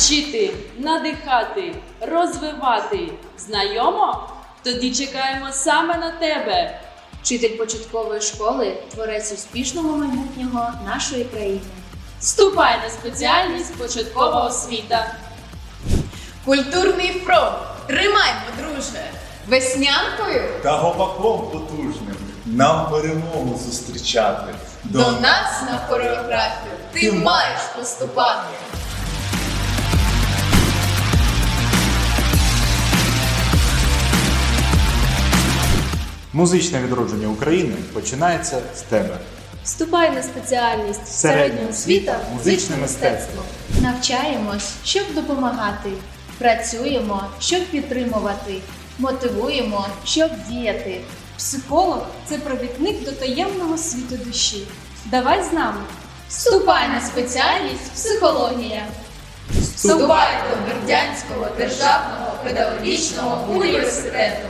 Вчити, надихати, розвивати. Знайомо? Тоді чекаємо саме на тебе. Вчитель початкової школи творець успішного майбутнього нашої країни. Вступай на спеціальність початкова освіта. Культурний фронт. Тримаймо, друже. Веснянкою та гопаком потужним нам перемогу зустрічати. до нас на хореографію ти маєш поступати. Музичне відродження України починається з тебе. Вступай на спеціальність Середня освіта, музичне мистецтво. Навчаємось, щоб допомагати. Працюємо, щоб підтримувати. Мотивуємо, щоб діяти. Психолог це провідник до таємного світу душі. Давай з нами. Вступай на спеціальність психологія. Вступай до Бердянського державного педагогічного університету.